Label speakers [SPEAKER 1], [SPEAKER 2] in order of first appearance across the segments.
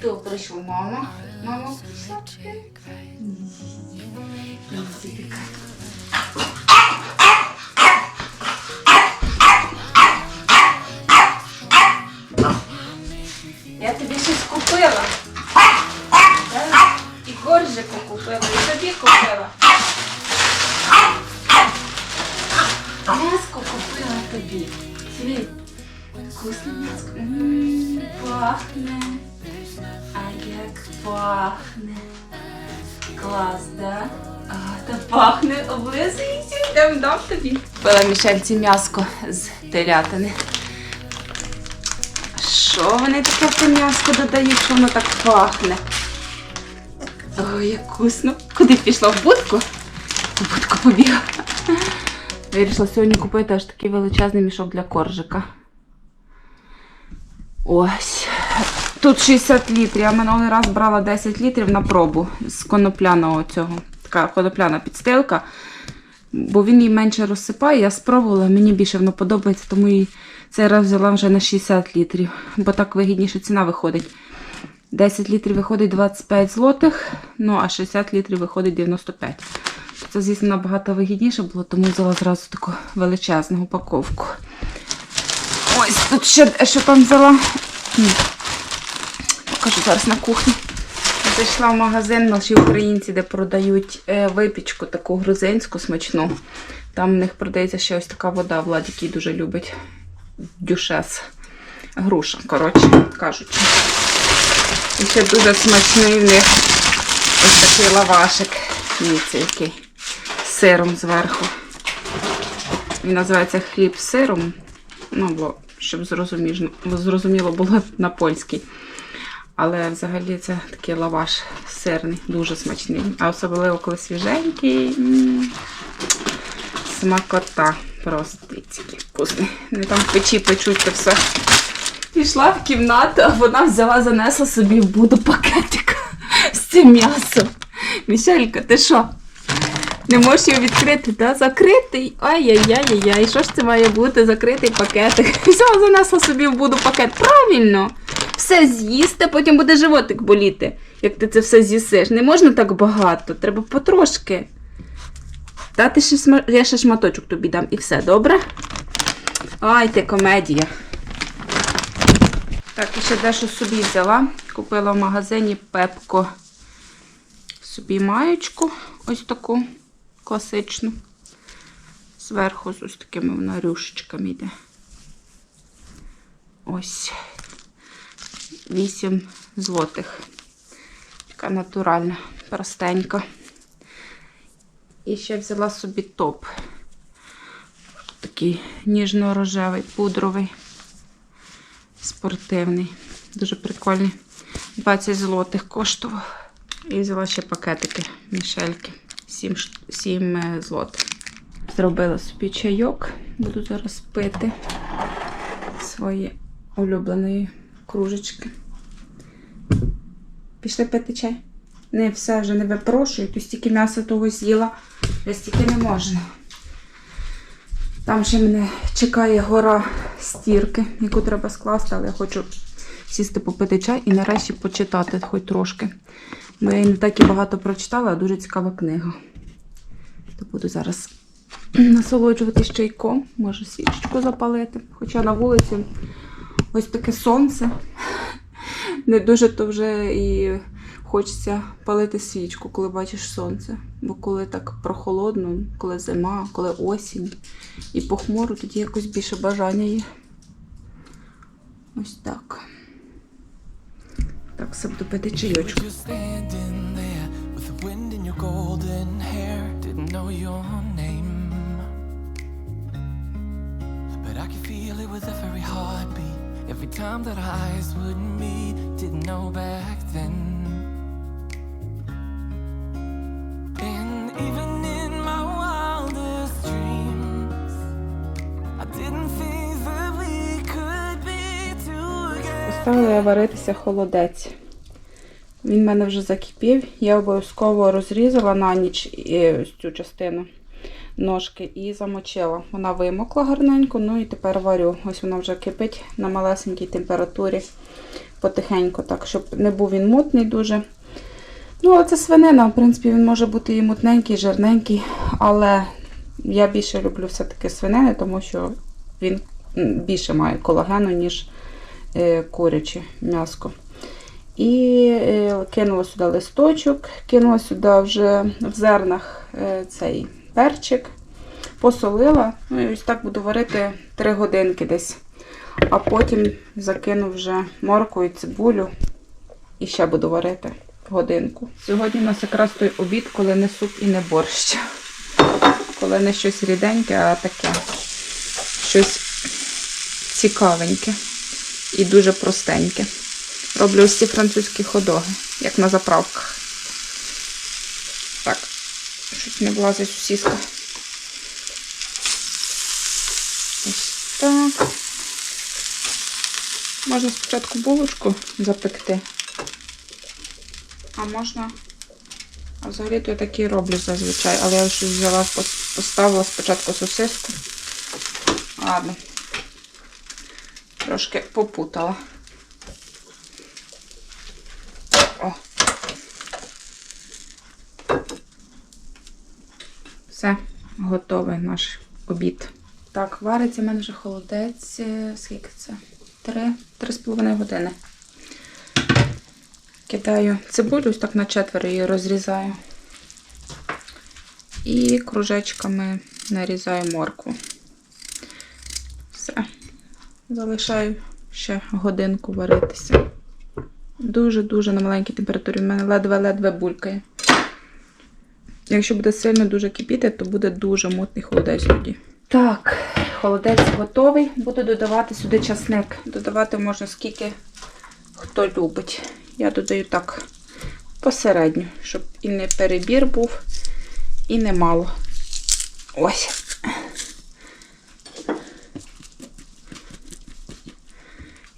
[SPEAKER 1] Хто прийшов? Мама? Мама прийшла? Дітка. Я Купила Мішельці м'яско з телятини. Що вони таке в те м'яско додають, що воно так пахне? Ой, як вкусно. Куди пішла? В будку? В будку побігла. Вирішила сьогодні купити аж такий величезний мішок для коржика. Ось. Тут 60 літрів. Я минулий раз брала 10 літрів на пробу з конопляного цього. Така конопляна підстилка. Бо він її менше розсипає, я спробувала, мені більше воно подобається, тому і цей раз взяла вже на 60 літрів, бо так вигідніше ціна виходить. 10 літрів виходить 25 злотих, ну а 60 літрів виходить 95. Це, звісно, набагато вигідніше було, тому взяла зразу таку величезну упаковку. Ось тут ще що там взяла. Покажу зараз на кухні. Зайшла в магазин наші українці, де продають е, випічку таку грузинську смачну. Там в них продається ще ось така вода, Владик її дуже любить. Дюшес. Груша, коротше кажучи. І ще дуже смачний в них ось такий лавашик. Дивіться, який. З сиром зверху. Він називається хліб з сиром. Ну, бо щоб зрозуміло було на польській. Але взагалі це такий лаваш сирний, дуже смачний. А особливо коли свіженький. Смакота. Просто який вкусний. Вони там в печі печуть це все. Пішла в кімнату, а вона взяла, занесла собі в буду пакетик з цим м'ясом. Мішелька, ти що? Не можеш його відкрити, та? Закритий. Ай-яй-яй-яй. Що ж це має бути? Закритий пакетик. Взяла, занесла собі в буду пакет. Правильно. Все з'їсти, потім буде животик боліти, як ти це все з'їсиш. Не можна так багато, треба потрошки. Та ти ще сма... я ще шматочок тобі дам і все, добре? Ай, ти комедія. Так, і ще дещо собі взяла. Купила в магазині Пепко собі маєчку, ось таку класичну. Зверху з ось такими вона рюшечками йде. Ось. 8 злотих. Така натуральна, простенька. І ще взяла собі топ. Такий ніжно-рожевий, пудровий, спортивний. Дуже прикольний. 20 злотих коштував. І взяла ще пакетики мішельки. 7, 7 злотих. Зробила собі чайок. Буду зараз пити свої улюбленої кружечки. Пішли пити чай. Не все вже не випрошую, то стільки м'яса того з'їла, вже стільки не можна. Там ще мене чекає гора стірки, яку треба скласти, але я хочу сісти попити чай і нарешті почитати хоч трошки. Бо я і не так і багато прочитала, а дуже цікава книга. То буду зараз насолоджуватись чайком, можу свічечку запалити. Хоча на вулиці ось таке сонце. Не дуже то вже і хочеться палити свічку, коли бачиш сонце. Бо коли так прохолодно, коли зима, коли осінь і похмуро, тоді якось більше бажання є. Ось так. Так, все буду пити чайочку.
[SPEAKER 2] I can feel it with every heartbeat. Every time that eyes would meet, didn't know back then. And even in my wildest dreams, I didn't think that we could be together.
[SPEAKER 1] Поставила варитися холодець. Він в мене вже закипів. Я обов'язково розрізала на ніч е, цю частину ножки і замочила. Вона вимокла гарненько, ну і тепер варю. Ось вона вже кипить на малесенькій температурі потихеньку, так, щоб не був він мутний дуже. Ну, але це свинина, в принципі, він може бути і мутненький, і жирненький, але я більше люблю все-таки свинини, тому що він більше має колагену, ніж е, куряче м'яско. І е, кинула сюди листочок, кинула сюди вже в зернах е, цей перчик, посолила. Ну і ось так буду варити 3 годинки десь. А потім закину вже морку і цибулю і ще буду варити годинку. Сьогодні у нас якраз той обід, коли не суп і не борщ. Коли не щось ріденьке, а таке щось цікавеньке і дуже простеньке. Роблю ось ці французькі ходоги, як на заправках. Щось не влазить сусідка. Ось так. Можна спочатку булочку запекти. А можна. А взагалі-то я такі роблю зазвичай, але я щось взяла, поставила спочатку сосиску. Ладно. Трошки попутала. О. Все, готовий наш обід. Так, вариться в мене вже холодець. е, Скільки це? Три, три з половиною години. Кидаю цибулю, ось так на четверо її розрізаю. І кружечками нарізаю моркву. Все. Залишаю ще годинку варитися. Дуже-дуже на маленькій температурі. У мене ледве-ледве булькає. Якщо буде сильно дуже кипіти, то буде дуже мутний холодець тоді. Так, холодець готовий. Буду додавати сюди часник. Додавати можна скільки хто любить. Я додаю так посередньо, щоб і не перебір був, і не мало. Ось.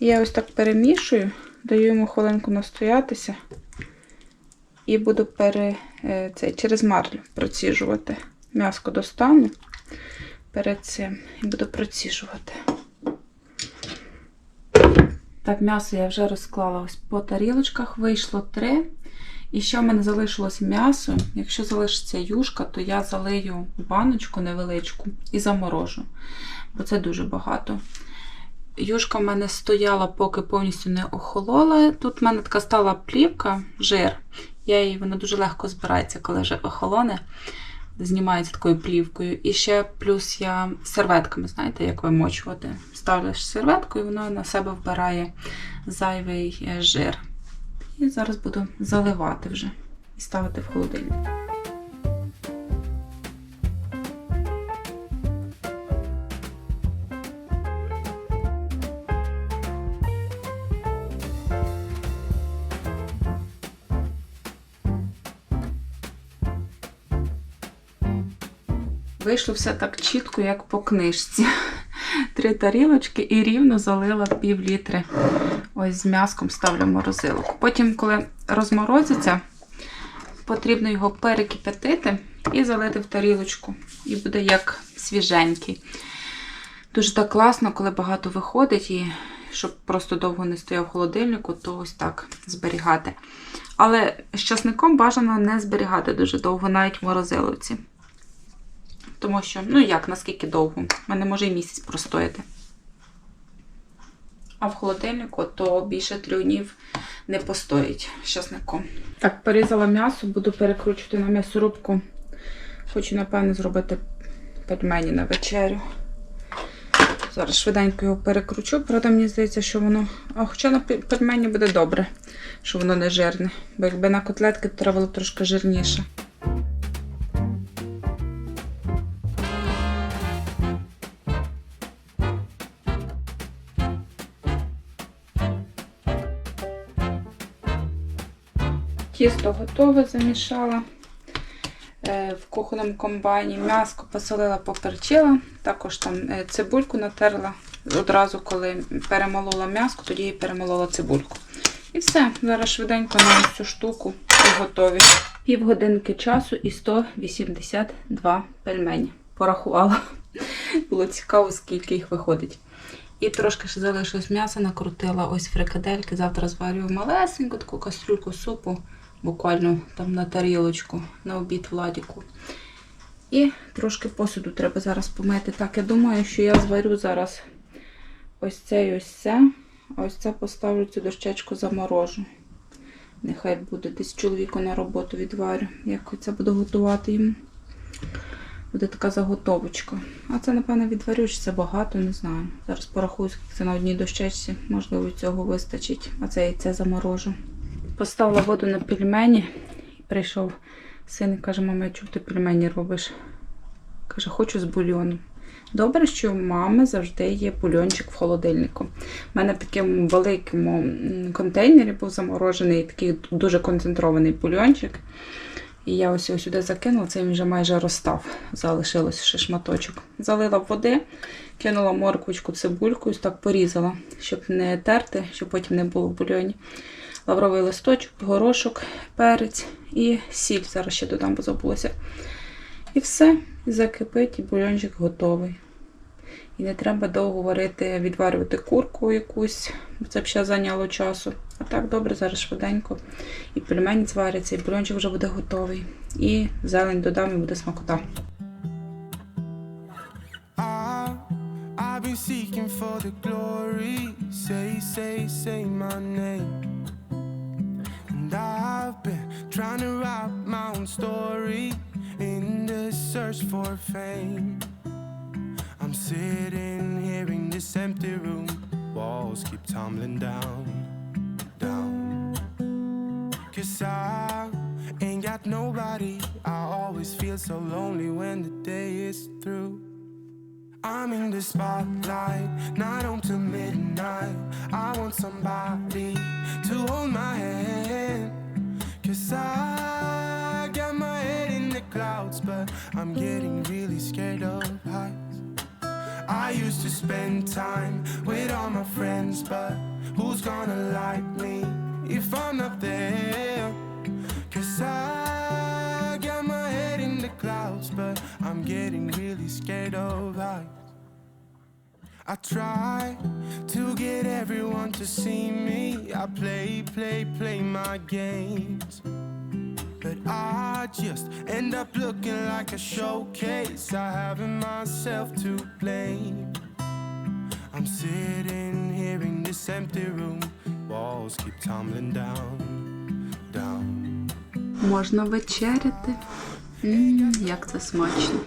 [SPEAKER 1] Я ось так перемішую, даю йому хвилинку настоятися і буду пере, е, це, через марлю проціжувати. М'яско достану перед цим і буду проціжувати. Так, м'ясо я вже розклала ось по тарілочках, вийшло три. І ще в мене залишилось м'ясо. Якщо залишиться юшка, то я залию баночку невеличку і заморожу, бо це дуже багато. Юшка в мене стояла, поки повністю не охолола. Тут в мене така стала плівка, жир. Я її, вона дуже легко збирається, коли вже охолоне. Знімається такою плівкою. І ще плюс я серветками, знаєте, як вимочувати. Ставлюш серветку, і воно на себе вбирає зайвий е, жир. І зараз буду заливати вже і ставити в холодильник. Вийшло все так чітко, як по книжці. Три тарілочки і рівно залила пів літри. Ось з м'яском ставлю в морозилку. Потім, коли розморозиться, потрібно його перекип'ятити і залити в тарілочку. І буде як свіженький. Дуже так класно, коли багато виходить, і щоб просто довго не стояв в холодильнику, то ось так зберігати. Але з часником бажано не зберігати дуже довго, навіть в морозиловці. Тому що, ну як, наскільки довго? У мене може і місяць простояти. А в холодильнику то більше трьох днів не постоїть з часником. Так, порізала м'ясо, буду перекручувати на м'ясорубку. Хочу, напевно, зробити пельмені на вечерю. Зараз швиденько його перекручу, правда, мені здається, що воно. А хоча на пельмені буде добре, що воно не жирне. Бо якби на котлетки, то треба було трошки жирніше. Тісто готове замішала е, в кухонному комбайні. М'яско посолила, поперчила. Також там е, цибульку натерла. Одразу, коли перемолола м'яско, тоді і перемолола цибульку. І все. Зараз швиденько на цю штуку і готові. Півгодинки часу і 182 пельмені. Порахувала. Було цікаво, скільки їх виходить. І трошки ще залишилось м'яса, накрутила ось фрикадельки. Завтра зварю малесеньку таку кастрюльку супу, буквально там на тарілочку, на обід владіку. І трошки посуду треба зараз помити. Так, я думаю, що я зварю зараз ось це і ось це. А ось це поставлю цю дощечку заморожу. Нехай буде десь чоловіку на роботу відварю, як це буду готувати йому. Буде така заготовочка. А це, напевно, відварю, чи це багато, не знаю. Зараз порахую, скільки це на одній дощечці. Можливо, цього вистачить. А це яйце заморожу. Поставила воду на пельмені. І прийшов син і каже, мама, чув, ти пельмені робиш. Каже, хочу з бульйоном. Добре, що у мами завжди є бульйончик в холодильнику. У мене в такому великому контейнері був заморожений такий дуже концентрований бульйончик. І я ось його сюди закинула, це він вже майже розстав. Залишилось ще шматочок. Залила води, кинула морквочку, цибульку, ось так порізала, щоб не терти, щоб потім не було в бульйоні. Лавровий листочок, горошок, перець і сіль. Зараз ще додам, бо забулося. І все, закипить, і бульйончик готовий. І не треба довго варити, відварювати курку якусь, бо це б ще зайняло часу. А так добре, зараз швиденько. І пельмені зваряться, і бульйончик вже буде готовий. І зелень додам і буде смакота.
[SPEAKER 3] Seeking for the glory. Say, say, say my name. And I've been trying to write my own story in the search for fame. I'm sitting here in this empty room. Walls keep tumbling down, down. Cause I ain't got nobody. I always feel so lonely when the day is through. I'm in the spotlight, night on to midnight. I want somebody to hold my hand. Cause I got my head in the clouds, but I'm getting really scared of heights. I used to spend time with all my friends, but who's gonna like me if I'm not there? Cause I really scared of heights. I try to get everyone to see me. I play, play, play my games. But I just end up looking like a showcase. I haven't myself to blame. I'm sitting here in this empty room. Walls keep tumbling down, down.
[SPEAKER 1] Можна вечеряти. М, як це смачно.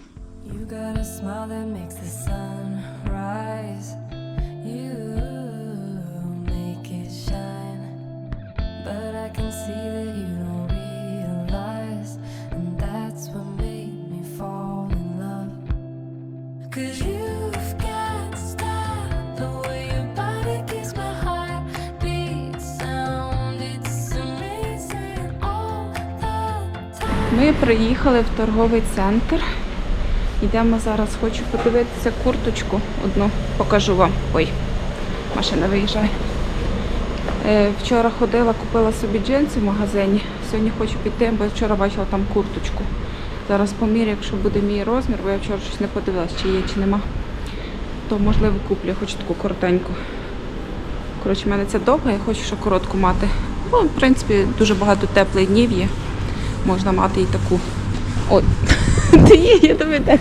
[SPEAKER 4] You got a smile that makes the sun rise. You make it shine. But I can see that you don't realize. And that's what made me fall in love. Cause you've got style. The way your body keeps my heart beat sound. It's amazing all the time.
[SPEAKER 1] Ми приїхали в торговий центр. Йдемо зараз, хочу подивитися курточку одну, покажу вам. Ой, машина виїжджає. Е, вчора ходила, купила собі джинси в магазині. Сьогодні хочу піти, бо вчора бачила там курточку. Зараз помірю, якщо буде мій розмір, бо я вчора щось не подивилась, чи є, чи нема. То можливо куплю, я хочу таку коротеньку. Коротше, в мене це довга, я хочу ще коротку мати. Ну, в принципі, дуже багато теплих днів є. Можна мати і таку. Ой, є, я тобі так.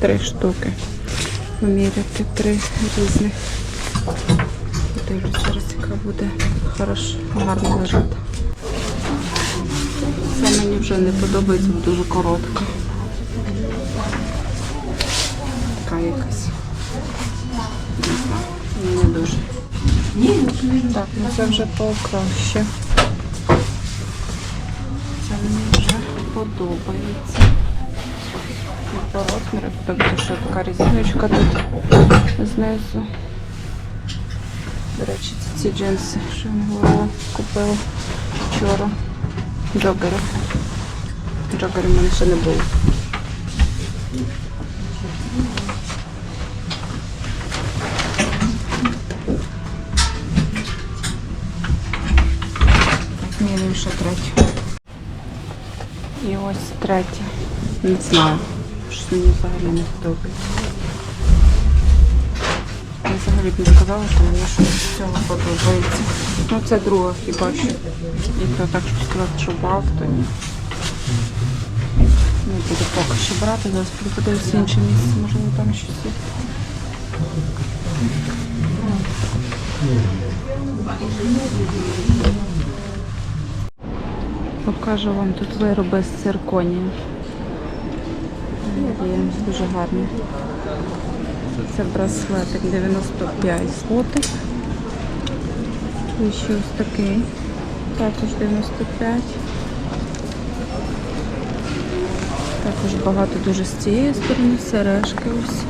[SPEAKER 1] Три штуки. Поміряти три різних. Подивлюсь, зараз яка буде хорошо, гарно лежати. Це мені вже не подобається, бо дуже коротка. Така якась. Не знаю, не дуже. Так, ну це вже покраще. Це мені вже подобається. По розміру що така різиночка тут знизу. До речі, це ці джинси, що я не говорила, купила вчора. Джогери. Джогерів в мене ще не було. Міряю ще третю. І ось третя. Не знаю. Щось мені взагалі не подобається. Я взагалі б не сказала, що мені щось з цього подобається. Ну це друга хіба що. І то так, щоб сказати, що вау, то ні. Не буду поки що брати, зараз буду подивитися інше місце, можливо там щось є. Покажу вам тут вироби з цирконію. Є дуже гарні. Це браслетик 95 злотих. І ще ось такий. Також 95. Також багато дуже з цієї сторони, сережки ось.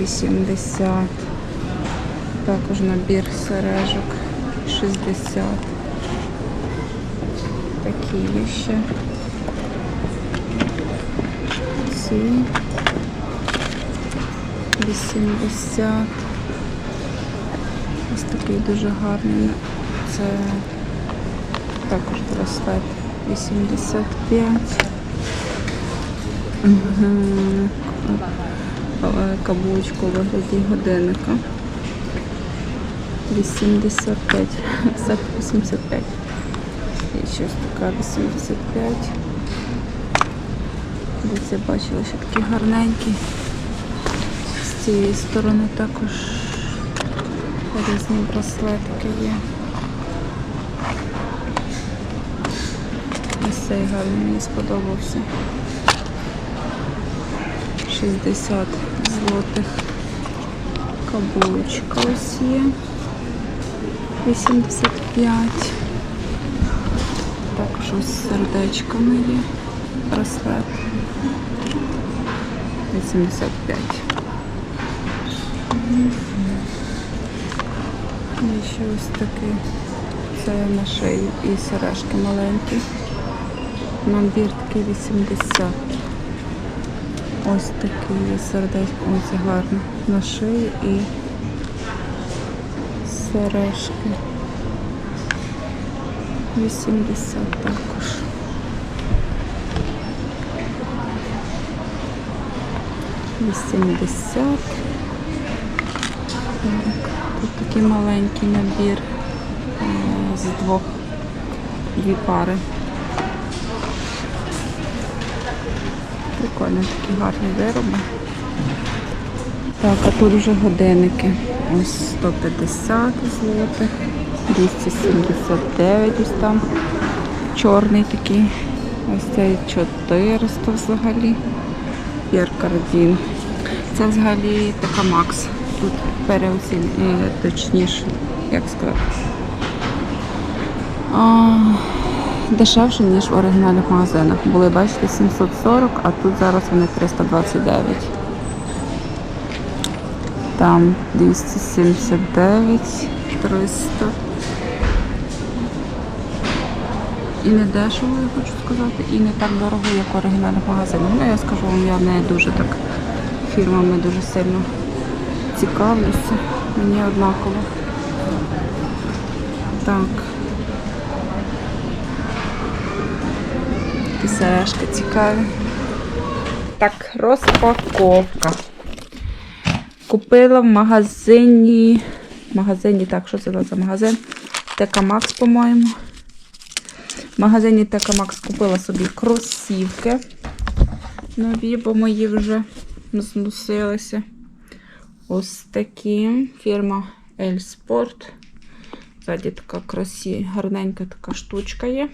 [SPEAKER 1] 80. Також набір сережок 60. Такі ще. Ці 80. Ось такий дуже гарний. Це також браслет 85. Мгм. Е, Каблучку у вигляді годинника. 85. Все 85. І щось така 85. Десь я бачила, що такі гарненькі. З цієї сторони також різні браслетики є. Ось цей гарний мені сподобався. 60 злотих. Каблучка ось є. 85. Також ось з сердечками є. Браслет. 85. І ще ось такий. Це на шию і сережки маленькі. Набір такий 80. Ось такий є сердечко. Ось гарно. На шиї і сережки. 80 також. Вісімдесят. Так, тут такий маленький набір е, з двох дві пари. Прикольно, такі гарні вироби. Так, а тут вже годинники. Ось 150 злотих, 279 ось там. Чорний такий. Ось цей 400 взагалі. П'єр Кардін. Це взагалі така Макс. Тут переоцін, е, точніше, як сказати. А, дешевше, ніж в оригінальних магазинах. Були, бачите, 740, а тут зараз вони 329. Там 279, 300. І не дешево, я хочу сказати, і не так дорого, як в оригінальних магазинах. Ну, я скажу вам, я не дуже так фірмами дуже сильно цікавлюся. Мені однаково. Так. Такі сережки цікаві. Так, розпаковка. Купила в магазині. В магазині, так, що це за магазин? Тека Макс, по-моєму. В магазині Тека Макс купила собі кросівки. нові, бо мої вже зносилися. Ось такі. Фірма Sport. Ззаді така красі, гарненька така штучка є.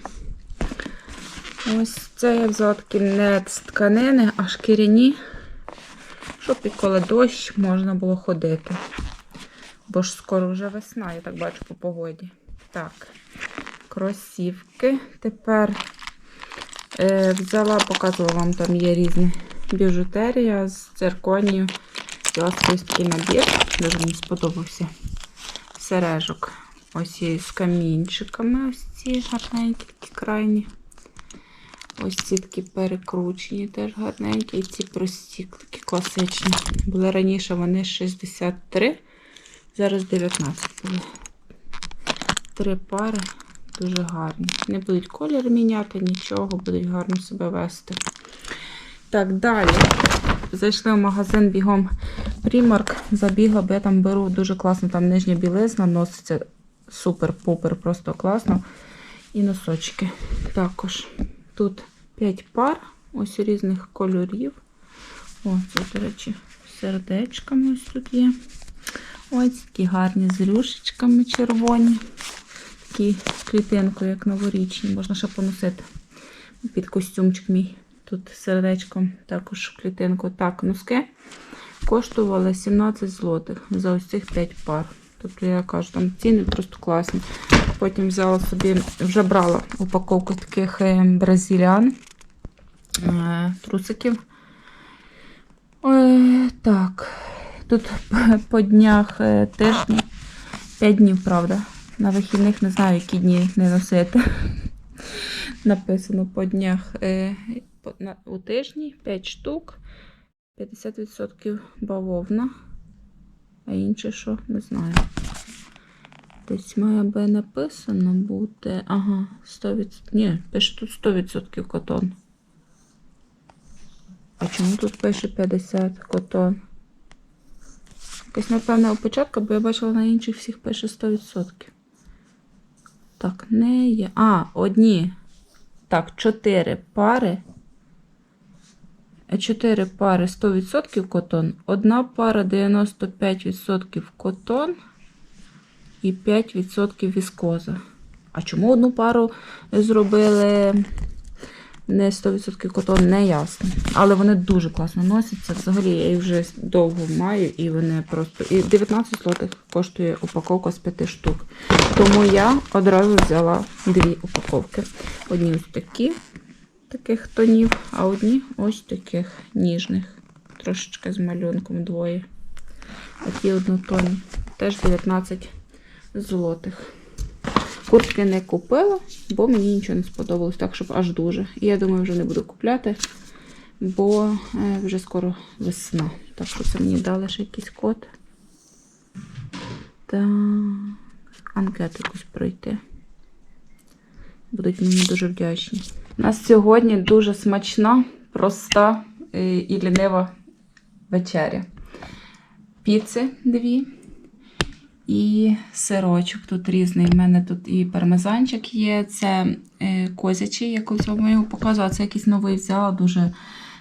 [SPEAKER 1] Ось це я взяла такі не з тканини, а шкіряні, щоб і коли дощ можна було ходити. Бо ж скоро вже весна, я так бачу по погоді. Так, кросівки. Тепер е, взяла, показувала вам, там є різні біжутерія з цирконію. Взяла ось такий набір, дуже мені сподобався. Сережок. Ось є з камінчиками, ось ці гарненькі, такі крайні. Ось ці такі перекручені, теж гарненькі. І ці прості, такі класичні. Були раніше вони 63, зараз 19 були. Три пари дуже гарні. Не будуть колір міняти, нічого, будуть гарно себе вести. Так, далі. Зайшли в магазин бігом Primark, забігла, бо я там беру дуже класно, там нижня білизна носиться супер-пупер, просто класно. І носочки також. Тут 5 пар, ось різних кольорів. О, це, до речі, сердечками ось тут є. Ось такі гарні з рюшечками червоні. Такі клітинкою, як новорічні, можна ще поносити під костюмчик мій. Тут з сердечком також клітинку. Так, носки коштували 17 злотих за ось цих 5 пар. Тобто я кажу, там ціни просто класні. Потім взяла собі, вже брала упаковку таких е, бразилян е. Е, так, тут по днях тижні, 5 днів, правда. На вихідних не знаю, які дні не носити. Написано по днях е, у тижні 5 штук, 50% бавовна, а інше що, не знаю. Десь має би написано бути. Ага, 100%. Ні, пише тут 100% котон. А чому тут пише 50 котон? Якась, напевно, опечатка, бо я бачила на інших всіх пише 100%. Так, не є. А, одні. Так, 4 пари. 4 пари 100% котон. Одна пара 95% котон і 5% віскоза. А чому одну пару зробили не 100% котон, не ясно. Але вони дуже класно носяться. Взагалі, я їх вже довго маю, і вони просто. І 19 злотих коштує упаковка з 5 штук. Тому я одразу взяла дві упаковки. Одні ось такі, таких тонів, а одні ось таких ніжних. Трошечки з малюнком двоє. Такі однотонні. Теж 19 злотих. Куртки не купила, бо мені нічого не сподобалось, так, щоб аж дуже. І я думаю, вже не буду купляти, бо е, вже скоро весна. Так що це мені дали ще якийсь код. Та анкету якусь пройти. Будуть мені дуже вдячні. У нас сьогодні дуже смачна, проста е, і лінива вечеря. Піци дві і сирочок тут різний. У мене тут і пармезанчик є. Це е, козячий, я колись вам його показувала. Це якийсь новий взяла, дуже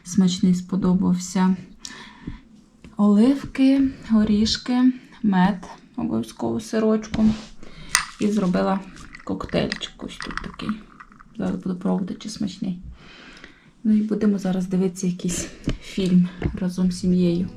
[SPEAKER 1] смачний сподобався. Оливки, горішки, мед, обов'язково сирочку. І зробила коктейльчик ось тут такий. Зараз буду пробувати, чи смачний. Ну і будемо зараз дивитися якийсь фільм разом з сім'єю.